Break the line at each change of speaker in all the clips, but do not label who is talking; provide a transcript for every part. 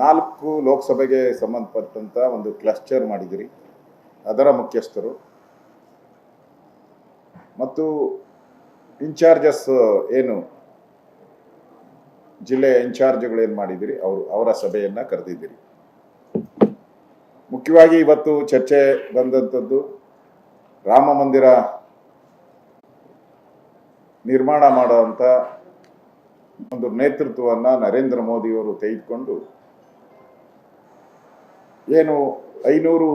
ನಾಲ್ಕು ಲೋಕಸಭೆಗೆ ಸಂಬಂಧಪಟ್ಟಂತ ಒಂದು ಕ್ಲಸ್ಟರ್ ಮಾಡಿದಿರಿ ಅದರ ಮುಖ್ಯಸ್ಥರು. ಮತ್ತು ಇನ್ಚಾರ್ಜಸ್ ಏನು? ಜಿಲ್ಲೆಯ ಇನ್ಚಾರ್ಜ್ಗಳು ಏನು ಮಾಡಿದಿರಿ ಅವರು, ಅವರ ಸಭೆಯನ್ನ ಕರೆದಿದ್ದೀರಿ. ಮುಖ್ಯವಾಗಿ ಇವತ್ತು ಚರ್ಚೆ ಬಂದಂಥದ್ದು ರಾಮ ಮಂದಿರ ನಿರ್ಮಾಣ ಮಾಡುವಂಥ ಒಂದು ನೇತೃತ್ವವನ್ನು ನರೇಂದ್ರ ಮೋದಿಯವರು ತೆಗೆದುಕೊಂಡು ಏನು ಐನೂರು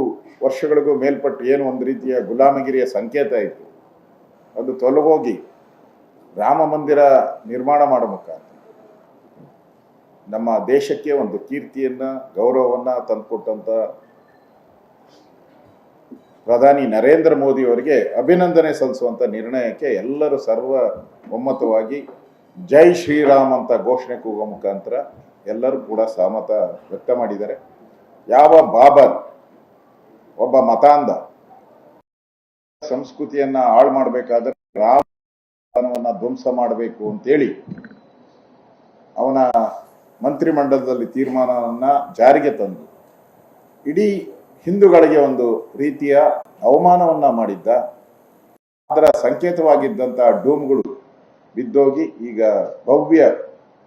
ವರ್ಷಗಳಿಗೂ ಮೇಲ್ಪಟ್ಟು ಏನು ಒಂದು ರೀತಿಯ ಗುಲಾಮಗಿರಿಯ ಸಂಕೇತ ಇತ್ತು. ಅದು ತೊಲಗೋಗಿ ರಾಮ ಮಂದಿರ ನಿರ್ಮಾಣ ಮಾಡೋ ಮುಖಾಂತರ ನಮ್ಮ ದೇಶಕ್ಕೆ ಒಂದು ಕೀರ್ತಿಯನ್ನು, ಗೌರವವನ್ನು ತಂದುಕೊಟ್ಟಂತ ಪ್ರಧಾನಿ ನರೇಂದ್ರ ಮೋದಿ ಅವರಿಗೆ ಅಭಿನಂದನೆ ಸಲ್ಲಿಸುವಂಥ ನಿರ್ಣಯಕ್ಕೆ ಎಲ್ಲರೂ ಸರ್ವ ಒಮ್ಮತವಾಗಿ ಜೈ ಶ್ರೀರಾಮ್ ಅಂತ ಘೋಷಣೆ ಕೂಗುವ ಮುಖಾಂತರ ಎಲ್ಲರೂ ಕೂಡ ಸಹಮತ ವ್ಯಕ್ತ ಮಾಡಿದ್ದಾರೆ. ಯಾವ ಬಾಬರ್ ಒಬ್ಬ ಮತಾಂಧ ಸಂಸ್ಕೃತಿಯನ್ನ ಹಾಳು ಮಾಡಬೇಕಾದ್ರೆ ರಾಮವನ್ನ ಧ್ವಂಸ ಮಾಡಬೇಕು ಅಂತೇಳಿ ಅವನ ಮಂತ್ರಿಮಂಡಲದಲ್ಲಿ ತೀರ್ಮಾನವನ್ನ ಜಾರಿಗೆ ತಂದು ಇಡೀ ಹಿಂದೂಗಳಿಗೆ ಒಂದು ರೀತಿಯ ಅವಮಾನವನ್ನ ಮಾಡಿದ್ದ. ಅದರ ಸಂಕೇತವಾಗಿದ್ದಂತಹ ಡೂಮ್ಗಳು ಬಿದ್ದೋಗಿ ಈಗ ಭವ್ಯ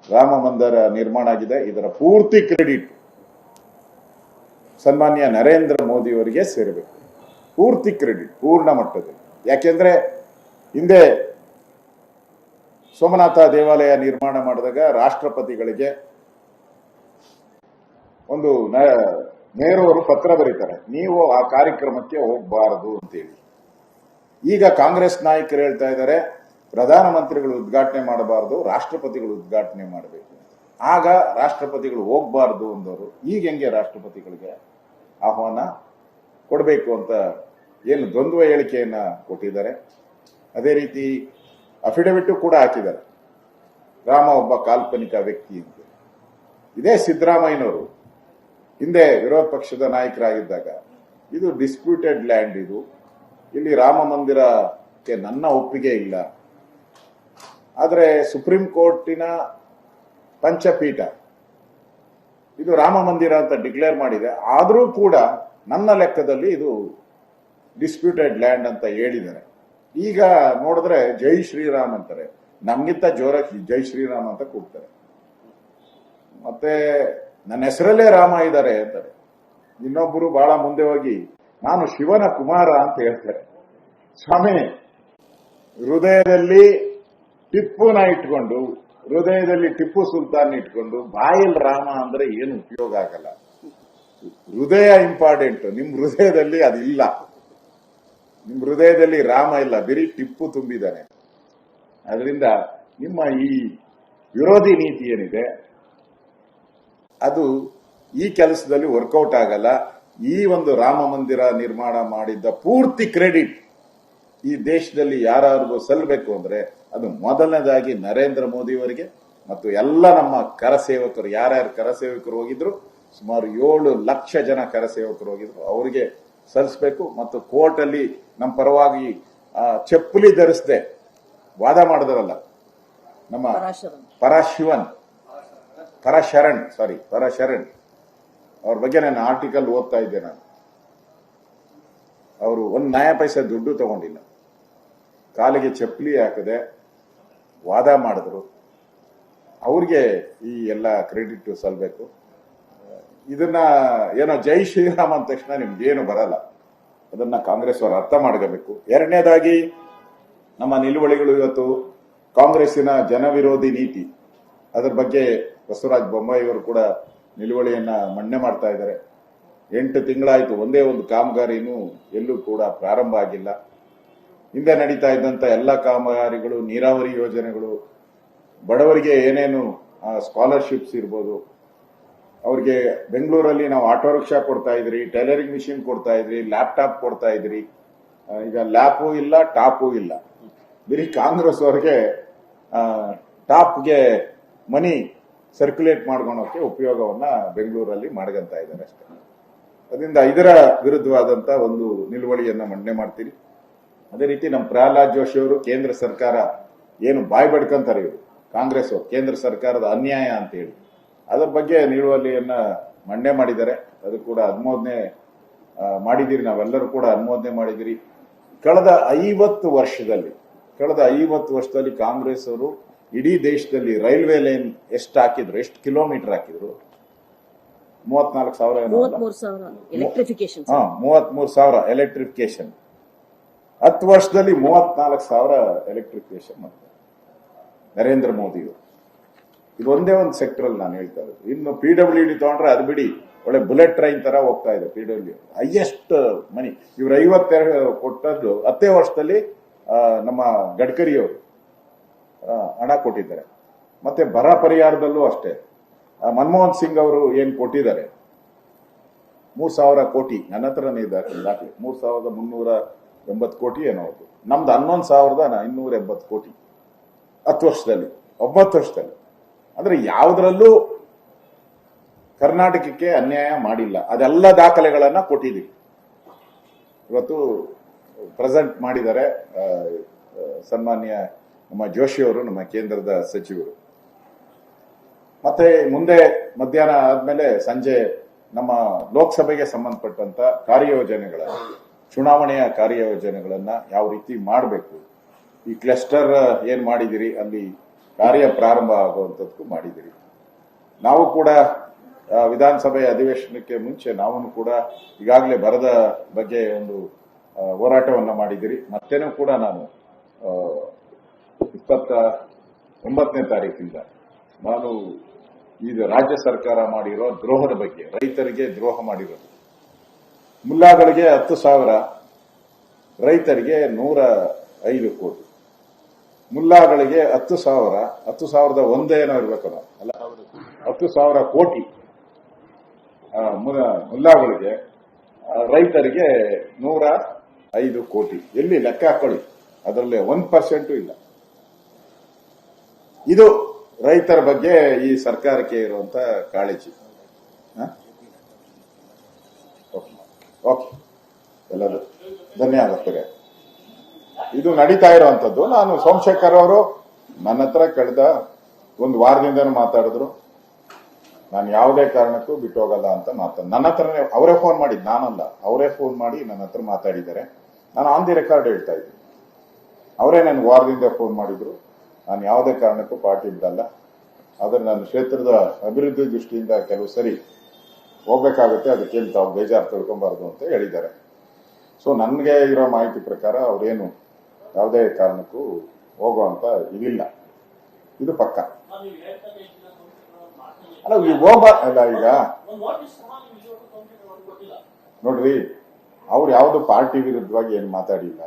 ರಾಮ ಮಂದಿರ ನಿರ್ಮಾಣ ಆಗಿದೆ. ಇದರ ಪೂರ್ತಿ ಕ್ರೆಡಿಟ್ ಸನ್ಮಾನ್ಯ ನರೇಂದ್ರ ಮೋದಿ ಅವರಿಗೆ ಸೇರಬೇಕು. ಪೂರ್ತಿ ಕ್ರೆಡಿಟ್, ಪೂರ್ಣ ಮಟ್ಟದಲ್ಲಿ. ಯಾಕೆಂದ್ರೆ ಹಿಂದೆ ಸೋಮನಾಥ ದೇವಾಲಯ ನಿರ್ಮಾಣ ಮಾಡಿದಾಗ ರಾಷ್ಟ್ರಪತಿಗಳಿಗೆ ಒಂದು ನೆಹರು ಅವರು ಪತ್ರ ಬರೀತಾರೆ, ನೀವು ಆ ಕಾರ್ಯಕ್ರಮಕ್ಕೆ ಹೋಗಬಾರದು ಅಂತೇಳಿ. ಈಗ ಕಾಂಗ್ರೆಸ್ ನಾಯಕರು ಹೇಳ್ತಾ ಇದ್ದಾರೆ, ಪ್ರಧಾನಮಂತ್ರಿಗಳು ಉದ್ಘಾಟನೆ ಮಾಡಬಾರದು, ರಾಷ್ಟ್ರಪತಿಗಳು ಉದ್ಘಾಟನೆ ಮಾಡಬೇಕು. ಆಗ ರಾಷ್ಟ್ರಪತಿಗಳು ಹೋಗಬಾರದು ಅಂದವರು. ಈಗ ಹೆಂಗೆ ರಾಷ್ಟ್ರಪತಿಗಳಿಗೆ? ಆಹ್ವಾನ ಕೊಡಬೇಕು ಅಂತ ಏನು ದ್ವಂದ್ವ ಹೇಳಿಕೆಯನ್ನ ಕೊಟ್ಟಿದ್ದಾರೆ. ಅದೇ ರೀತಿ ಅಫಿಡವಿಟ್ ಕೂಡ ಹಾಕಿದ್ದಾರೆ. ರಾಮ ಒಬ್ಬ ಕಾಲ್ಪನಿಕ ವ್ಯಕ್ತಿ ಅಂತ. ಇದೇ ಸಿದ್ದರಾಮಯ್ಯನವರು ಹಿಂದೆ ವಿರೋಧ ಪಕ್ಷದ ನಾಯಕರಾಗಿದ್ದಾಗ, ಇದು ಡಿಸ್ಪ್ಯೂಟೆಡ್ ಲ್ಯಾಂಡ್ ಇದು. ಇಲ್ಲಿ ರಾಮ ಮಂದಿರಕ್ಕೆ ನನ್ನ ಒಪ್ಪಿಗೆ ಇಲ್ಲ. ಆದರೆ ಸುಪ್ರೀಂ ಕೋರ್ಟಿನ ಪಂಚಪೀಠ ಇದು ರಾಮ ಮಂದಿರ ಅಂತ ಡಿಕ್ಲೇರ್ ಮಾಡಿದೆ. ಆದರೂ ಕೂಡ ನನ್ನ ಲೆಕ್ಕದಲ್ಲಿ ಇದು ಡಿಸ್ಪ್ಯೂಟೆಡ್ ಲ್ಯಾಂಡ್ ಅಂತ ಹೇಳಿದ್ದಾರೆ. ಈಗ ನೋಡಿದ್ರೆ ಜೈ ಶ್ರೀರಾಮ್ ಅಂತಾರೆ. ನಮ್ಗಿಂತ ಜೋರ ಜೈ ಶ್ರೀರಾಮ್ ಅಂತ ಕೂಗ್ತಾರೆ. ಮತ್ತೆ ನನ್ನ ಹೆಸರಲ್ಲೇ ರಾಮ ಇದ್ದಾರೆ ಅಂತಾರೆ. ಇನ್ನೊಬ್ಬರು ಬಹಳ ಮುಂದೆ ಹೋಗಿ, ನಾನು ಶಿವನ ಕುಮಾರ ಅಂತ ಹೇಳ್ತಾರೆ. ಸ್ವಾಮಿ, ಹೃದಯದಲ್ಲಿ ಟಿಪ್ಪುನ ಇಟ್ಕೊಂಡು ಹೃದಯದಲ್ಲಿ ಟಿಪ್ಪು ಸುಲ್ತಾನ್ ಇಟ್ಕೊಂಡು ಬಾಯಲ್ಲಿ ರಾಮ ಅಂದ್ರೆ ಏನು ಉಪಯೋಗ ಆಗಲ್ಲ. ಹೃದಯ ಇಂಪಾರ್ಟೆಂಟ್. ನಿಮ್ ಹೃದಯದಲ್ಲಿ ಅದಿಲ್ಲ. ನಿಮ್ ಹೃದಯದಲ್ಲಿ ರಾಮ ಇಲ್ಲ, ಬರೀ ಟಿಪ್ಪು ತುಂಬಿದ್ದಾನೆ. ಅದರಿಂದ ನಿಮ್ಮ ಈ ವಿರೋಧಿ ನೀತಿ ಏನಿದೆ, ಅದು ಈ ಕೆಲಸದಲ್ಲಿ ವರ್ಕೌಟ್ ಆಗಲ್ಲ. ಈ ಒಂದು ರಾಮ ಮಂದಿರ ನಿರ್ಮಾಣ ಮಾಡಿದ್ದ ಪೂರ್ತಿ ಕ್ರೆಡಿಟ್ ಈ ದೇಶದಲ್ಲಿ ಯಾರಾದ್ರೂ ಸಲ್ಲಬೇಕು ಅಂದ್ರೆ ಅದು ಮೊದಲನೇದಾಗಿ ನರೇಂದ್ರ ಮೋದಿ ಅವರಿಗೆ ಮತ್ತು ಎಲ್ಲ ನಮ್ಮ ಕರಸೇವಕರು ಯಾರ್ಯಾರು ಕರಸೇವಕರು ಹೋಗಿದ್ರು ಸುಮಾರು ಏಳು ಲಕ್ಷ ಜನ ಕರಸೇವಕರು ಹೋಗಿದ್ರು. ಅವರಿಗೆ ಸಲ್ಲಿಸಬೇಕು ಮತ್ತು ಕೋರ್ಟ್ ಅಲ್ಲಿ ನಮ್ಮ ಪರವಾಗಿ ಚೆಪ್ಪುಲಿ ಧರಿಸದೆ. ವಾದ ಮಾಡಿದ್ರಲ್ಲ ನಮ್ಮ ಪರಶಿವನ್ ಪರಶರಣ್ ಸಾರಿ ಪರಶರಣ್. ಅವ್ರ ಬಗ್ಗೆ ನಾನು ಆರ್ಟಿಕಲ್ ಓದ್ತಾ ಇದ್ದೆ ನಾನು. ಅವರು ಒಂದು ನ್ಯಾಯ ಪೈಸೆ ದುಡ್ಡು ತಗೊಂಡಿಲ್ಲ. ಕಾಲಿಗೆ ಚಪ್ಪಲಿ ಹಾಕದೆ ವಾದ ಮಾಡಿದ್ರು. ಅವ್ರಿಗೆ ಈ ಎಲ್ಲ ಕ್ರೆಡಿಟ್ ಸಲ್ಬೇಕು. ಇದನ್ನ ಏನೋ ಜೈ ಶ್ರೀರಾಮ್ ಅಂದ ತಕ್ಷಣ ನಿಮ್ಗೇನು ಬರಲ್ಲ. ಅದನ್ನ ಕಾಂಗ್ರೆಸ್ ಅವರು ಅರ್ಥ ಮಾಡ್ಕೋಬೇಕು. ಎರಡನೇದಾಗಿ ನಮ್ಮ ನಿಲುವಳಿಗಳು ಇವತ್ತು ಕಾಂಗ್ರೆಸ್ಸಿನ ಜನವಿರೋಧಿ ನೀತಿ, ಅದರ ಬಗ್ಗೆ ಬಸವರಾಜ್ ಬೊಮ್ಮಾಯಿ ಅವರು ಕೂಡ ನಿಲುವಳಿಯನ್ನ ಮಣ್ಣೆ ಮಾಡ್ತಾ ಇದ್ದಾರೆ. ಎಂಟು ತಿಂಗಳಾಯ್ತು, ಒಂದೇ ಒಂದು ಕಾಮಗಾರಿನೂ ಎಲ್ಲೂ ಕೂಡ ಪ್ರಾರಂಭ ಆಗಿಲ್ಲ. ಹಿಂದೆ ನಡೀತಾ ಇದ್ದಂತ ಎಲ್ಲ ಕಾಮಗಾರಿಗಳು, ನೀರಾವರಿ ಯೋಜನೆಗಳು, ಬಡವರಿಗೆ ಏನೇನು ಸ್ಕಾಲರ್ಶಿಪ್ಸ್ ಇರ್ಬೋದು, ಅವ್ರಿಗೆ ಬೆಂಗಳೂರಲ್ಲಿ ನಾವು ಆಟೋ ರಿಕ್ಷಾ ಕೊಡ್ತಾ ಇದ್ರಿ ಟೈಲರಿಂಗ್ ಮಿಷಿನ್ ಕೊಡ್ತಾ ಇದ್ರಿ ಲ್ಯಾಪ್ಟಾಪ್ ಕೊಡ್ತಾ ಇದ್ರಿ ಈಗ ಲ್ಯಾಪು ಇಲ್ಲ, ಟಾಪು ಇಲ್ಲ. ಬರೀ ಕಾಂಗ್ರೆಸ್ ಅವ್ರಿಗೆ ಟಾಪ್ಗೆ ಮನಿ ಸರ್ಕ್ಯುಲೇಟ್ ಮಾಡ್ಕೊಳಕ್ಕೆ ಉಪಯೋಗವನ್ನ ಬೆಂಗಳೂರಲ್ಲಿ ಮಾಡ್ಕೊಂತ ಇದ್ದಾರೆ ಅಷ್ಟೇ. ಅದರಿಂದ ಇದರ ವಿರುದ್ಧವಾದಂತ ಒಂದು ನಿಲುವಳಿಯನ್ನ ಮಂಡನೆ ಮಾಡ್ತೀರಿ. ಅದೇ ರೀತಿ ನಮ್ಮ ಪ್ರಹ್ಲಾದ್ ಜೋಶಿ ಅವರು ಕೇಂದ್ರ ಸರ್ಕಾರ ಏನು ಬಾಯ್ ಬಡ್ಕಂತಾರೆ ಇವರು. ಕಾಂಗ್ರೆಸ್ ಅವರು ಕೇಂದ್ರ ಸರ್ಕಾರದ ಅನ್ಯಾಯ ಅಂತ ಹೇಳಿ. ಅದರ ಬಗ್ಗೆ ನಿಲುವಳಿಯನ್ನ ಮಂಡನೆ ಮಾಡಿದ್ದಾರೆ. ಅದು ಕೂಡ ಅನುಮೋದನೆ ಮಾಡಿದಿರಿ ಮಾಡಿದ್ದೀರಿ ನಾವೆಲ್ಲರೂ ಕೂಡ ಅನುಮೋದನೆ ಮಾಡಿದಿರಿ ಕಳೆದ ಐವತ್ತು ವರ್ಷದಲ್ಲಿ ಕಳೆದ ಐವತ್ತು ವರ್ಷದಲ್ಲಿ ಕಾಂಗ್ರೆಸ್ ಅವರು ಇಡೀ ದೇಶದಲ್ಲಿ ರೈಲ್ವೆ ಲೈನ್ ಎಷ್ಟು ಹಾಕಿದ್ರು ಎಷ್ಟು ಕಿಲೋಮೀಟರ್ ಹಾಕಿದ್ರು? ಮೂವತ್ನಾಲ್ಕು ಸಾವಿರ ಏನೋ ಅಲ್ಲ?
ಮೂವತ್ಮೂರು ಸಾವಿರ ಎಲೆಕ್ಟ್ರಿಫಿಕೇಶನ್
ಹಾ ಮೂವತ್ಮೂರು ಸಾವಿರ ಎಲೆಕ್ಟ್ರಿಫಿಕೇಶನ್ ಹತ್ತು ವರ್ಷದಲ್ಲಿ ಮೂವತ್ನಾಲ್ಕು ಸಾವಿರ ಎಲೆಕ್ಟ್ರಿಫಿಕೇಶನ್ ಮಾಡ್ತಾರೆ ನರೇಂದ್ರ ಮೋದಿಯವರು ಇದು ಒಂದೇ ಒಂದು ಸೆಕ್ಟರ್ ಅಲ್ಲಿ ನಾನು ಹೇಳ್ತಾ ಇರೋದು. ಇನ್ನು ಪಿ ಡಬ್ಲ್ಯೂ ಡಿ ತಗೊಂಡ್ರೆ ಅದು ಬಿಡಿ, ಒಳ್ಳೆ ಬುಲೆಟ್ ಟ್ರೈನ್ ತರ ಹೋಗ್ತಾ ಇದೆ ಪಿ ಡಬ್ಲ್ಯೂ ಹೈಯೆಸ್ಟ್ ಮನಿ ಇವ್ರು ಐವತ್ತೆರಡು ಕೊಟ್ಟದ್ದು ಹತ್ತೇ ವರ್ಷದಲ್ಲಿ ನಮ್ಮ ಗಡ್ಕರಿಯವರು ಹಣ ಕೊಟ್ಟಿದ್ದಾರೆ. ಮತ್ತೆ ಬರ ಪರಿಹಾರದಲ್ಲೂ ಅಷ್ಟೇ. ಮನಮೋಹನ್ ಸಿಂಗ್ ಅವರು ಏನ್ ಕೊಟ್ಟಿದ್ದಾರೆ? ಮೂರ್ ಸಾವಿರ ಕೋಟಿ. ನನ್ನ ಹತ್ರನೇ ದಾಖಲೆ. ಮೂರ್ ಸಾವಿರದ ಮುನ್ನೂರ ಎಂಬತ್ತು ಕೋಟಿ ಏನೋ ಅದು. ನಮ್ದು ಹನ್ನೊಂದು ಸಾವಿರದ ಇನ್ನೂರ ಎಂಬತ್ತು ಕೋಟಿ. ಹತ್ತು ವರ್ಷದಲ್ಲಿ, ಒಂಬತ್ತು ವರ್ಷದಲ್ಲಿ. ಅಂದ್ರೆ ಯಾವುದರಲ್ಲೂ ಕರ್ನಾಟಕಕ್ಕೆ ಅನ್ಯಾಯ ಮಾಡಿಲ್ಲ. ಅದೆಲ್ಲ ದಾಖಲೆಗಳನ್ನ ಕೊಟ್ಟಿದ್ದೀವಿ. ಇವತ್ತು ಪ್ರೆಸೆಂಟ್ ಮಾಡಿದ್ದಾರೆ ಸನ್ಮಾನ್ಯ ನಮ್ಮ ಜೋಶಿ ಅವರು ನಮ್ಮ ಕೇಂದ್ರದ ಸಚಿವರು. ಮತ್ತೆ ಮುಂದೆ ಮಧ್ಯಾಹ್ನ ಆದ್ಮೇಲೆ ಸಂಜೆ ನಮ್ಮ ಲೋಕಸಭೆಗೆ ಸಂಬಂಧಪಟ್ಟಂತ ಕಾರ್ಯಯೋಜನೆಗಳ ಚುನಾವಣೆಯ ಕಾರ್ಯಯೋಜನೆಗಳನ್ನು ಯಾವ ರೀತಿ ಮಾಡಬೇಕು? ಈ ಕ್ಲಸ್ಟರ್ ಏನ್ ಮಾಡಿದಿರಿ? ಅಲ್ಲಿ ಕಾರ್ಯ ಪ್ರಾರಂಭ ಆಗುವಂತದ್ದು ಮಾಡಿದಿರಿ. ನಾವು ಕೂಡ ವಿಧಾನಸಭೆ ಅಧಿವೇಶನಕ್ಕೆ ಮುಂಚೆ ನಾವು ಕೂಡ ಈಗಾಗಲೇ ಬರದ ಬಗ್ಗೆ ಒಂದು ಹೋರಾಟವನ್ನು ಮಾಡಿದಿರಿ. ಮತ್ತೇನೂ ಕೂಡ ನಾನು ಇಪ್ಪತ್ತ ಒಂಬತ್ತನೇ ತಾರೀಕಿಂದ ನಾನು ಈಗ ರಾಜ್ಯ ಸರ್ಕಾರ ಮಾಡಿರೋ ದ್ರೋಹದ ಬಗ್ಗೆ, ರೈತರಿಗೆ ದ್ರೋಹ ಮಾಡಿರೋದು. ಮುಲ್ಲಾಗಳಿಗೆ ಹತ್ತು ಸಾವಿರ, ರೈತರಿಗೆ ನೂರ ಐದು ಕೋಟಿ. ಮುಲ್ಲಾಗಳಿಗೆ ಹತ್ತು ಸಾವಿರ, ಹತ್ತು ಸಾವಿರದ ಒಂದೇನೋ ಇರ್ಬೇಕಲ್ಲ ಅಲ್ಲ, ಹತ್ತು ಸಾವಿರ ಕೋಟಿ ಮುಲ್ಲಾಗಳಿಗೆ ರೈತರಿಗೆ ನೂರ ಐದು ಕೋಟಿ. ಎಲ್ಲಿ ಲೆಕ್ಕ ಹಾಕೊಳ್ಳಿ, ಅದರಲ್ಲಿ ಒನ್ ಪರ್ಸೆಂಟು ಇಲ್ಲ. ಇದು ರೈತರ ಬಗ್ಗೆ ಈ ಸರ್ಕಾರಕ್ಕೆ ಇರುವಂತ ಕಾಳಜಿ? ಓಕೆ. ಎಲ್ಲರೂ ಧನ್ಯವಾದ ಇದು ನಡೀತಾ ಇರುವಂತದ್ದು ನಾನು ಸೋಮಶೇಖರ್ ಅವರು ನನ್ನ ಹತ್ರ ಕಳೆದ ಒಂದು ವಾರದಿಂದ ಮಾತಾಡಿದ್ರು. ನಾನು ಯಾವುದೇ ಕಾರಣಕ್ಕೂ ಬಿಟ್ಟು ಹೋಗಲ್ಲ ಅಂತ ಮಾತಾಡ, ನನ್ನ ಹತ್ರನೇ ಅವರೇ ಫೋನ್ ಮಾಡಿದ್ದು, ನಾನಲ್ಲ. ಅವರೇ ಫೋನ್ ಮಾಡಿ ನನ್ನ ಹತ್ರ ಮಾತಾಡಿದ್ದಾರೆ. ನಾನು ಆನ್ ದಿ ರೆಕಾರ್ಡ್ ಹೇಳ್ತಾ ಇದ್ದೀನಿ. ಅವರೇ ನನಗೆ ವಾರದಿಂದ ಫೋನ್ ಮಾಡಿದ್ರು. ನಾನು ಯಾವುದೇ ಕಾರಣಕ್ಕೂ ಪಾರ್ಟಿ ಬಿಡಲ್ಲ. ಆದರೆ ನನ್ನ ಕ್ಷೇತ್ರದ ಅಭಿವೃದ್ಧಿ ದೃಷ್ಟಿಯಿಂದ ಕೆಲವು ಸರಿ ಹೋಗ್ಬೇಕಾಗುತ್ತೆ ಅದಕ್ಕೇನು ತಾವು ಬೇಜಾರು ತಿಳ್ಕೊಬಾರ್ದು ಅಂತ ಹೇಳಿದ್ದಾರೆ. ಸೊ ನನಗೆ ಇರೋ ಮಾಹಿತಿ ಪ್ರಕಾರ ಅವರೇನು ಯಾವುದೇ ಕಾರಣಕ್ಕೂ ಹೋಗುವಂತ ಇದಿಲ್ಲ. ಇದು ಪಕ್ಕ. ಅಲ್ಲ ಹೋಗ್ಬಾ ಅಲ್ಲ, ಈಗ ನೋಡ್ರಿ, ಅವ್ರು ಯಾವುದು ಪಾರ್ಟಿ ವಿರುದ್ಧವಾಗಿ ಏನು ಮಾತಾಡಿಲ್ಲ.